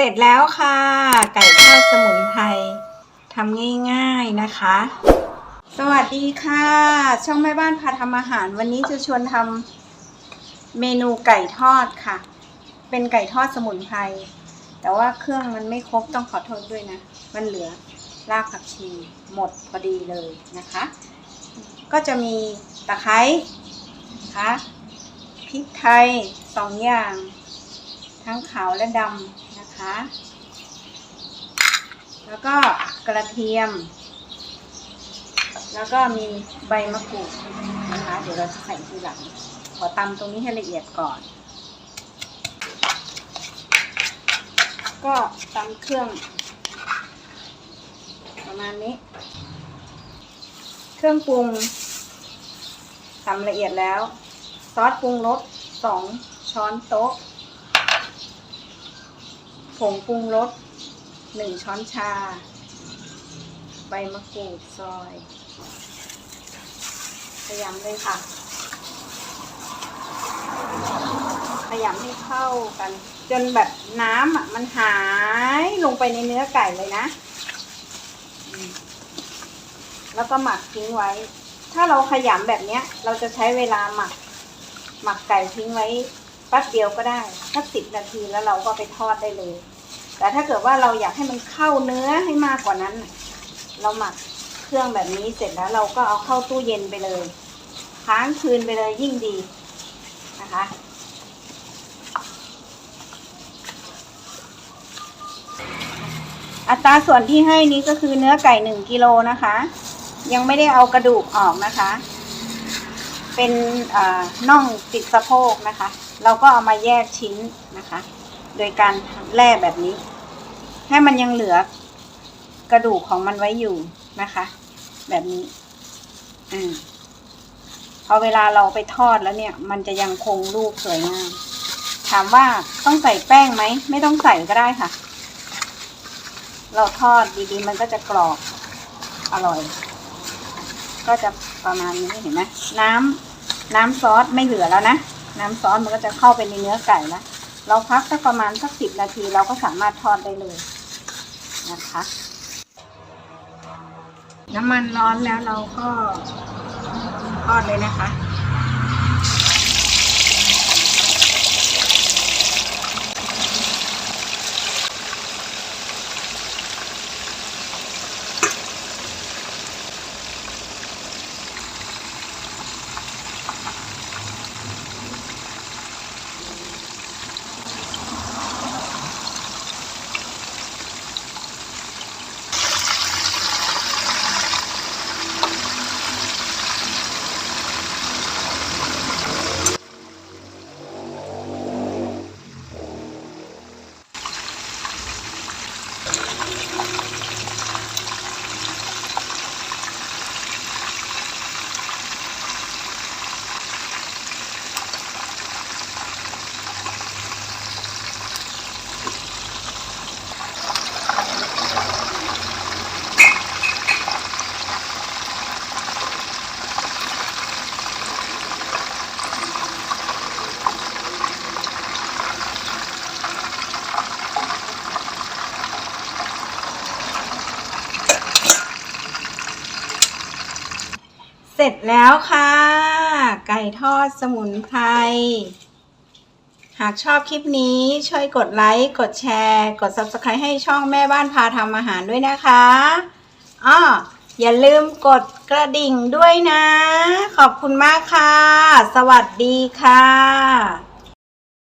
ร็จแล้วค่ะ ไก่ทอดสมุนไพรทำง่ายๆนะคะ สวัสดีค่ะ ช่องแม่บ้านพาทำอาหาร วันนี้จะชวนทำเมนูไก่ทอดค่ะ เป็นไก่ทอดสมุนไพรแต่ว่าเครื่องมันไม่ครบต้องขอโทษด้วยนะ มันเหลือรากผักชีหมดพอดีเลยนะคะ ก็จะมีตะไคร้นะคะพริกไทยสองอย่าง ทั้งขาวและดำ นะคะ แล้วก็กระเทียม แล้วก็มีใบมะกรูดนะคะ เดี๋ยวเราจะใส่ทีหลัง ขอตำตรงนี้ให้ละเอียดก่อน ก็ตำเครื่อง ประมาณนี้ เครื่องปรุงตำละเอียดแล้ว ซอสปรุงรสสองช้อนโต๊ะ ผงปรุงรสหนึ่งช้อนชา ใบมะกรูดซอยขยำเลยค่ะขยำให้เข้ากัน จนแบบน้ำอะมันหายลงไปในเนื้อไก่เลยนะ แล้วก็หมักทิ้งไว้ ถ้าเราขยำแบบเนี้ย เราจะใช้เวลาหมัก หมักไก่ทิ้งไว้ แป๊บเดียวก็ได้สักสิบนาทีแล้วเราก็ไปทอดได้เลย แต่ถ้าเกิดว่าเราอยากให้มันเข้าเนื้อให้มากกว่านั้น เราหมักเครื่องแบบนี้เสร็จแล้วเราก็เอาเข้าตู้เย็นไปเลย ค้างคืนไปเลยยิ่งดีนะคะอัตราส่วนที่ให้นี้ก็คือเนื้อไก่หนึ่งกิโลนะคะ ยังไม่ได้เอากระดูกออกนะคะ เป็นน่องติดสะโพกนะคะ เราก็เอามาแยกชิ้นนะคะ โดยการแล่แบบนี้ ให้มันยังเหลือกระดูกของมันไว้อยู่นะคะ แบบนี้อืมพอเวลาเราไปทอดแล้วเนี่ย มันจะยังคงรูปสวยงามถามว่าต้องใส่แป้งไหม ไม่ต้องใส่ก็ได้ค่ะ เราทอดดีๆ มันก็จะกรอบอร่อย ก็จะประมาณนี้เห็นไหมน้ำน้ำซอสไม่เหลือแล้วนะ น้ำซอสมันก็จะเข้าไปในเนื้อไก่นะ เราพักสักประมาณสักสิบนาทีเราก็สามารถทอดได้เลยนะคะ น้ำมันร้อนแล้วเราก็ทอดเลยนะคะ เสร็จแล้วค่ะ ไก่ทอดสมุนไพร หากชอบคลิปนี้ช่วยกดไลค์ กดแชร์ กด Subscribe ให้ช่องแม่บ้านพาทำอาหารด้วยนะคะอ้ออย่าลืมกดกระดิ่งด้วยนะ ขอบคุณมากค่ะ สวัสดีค่ะ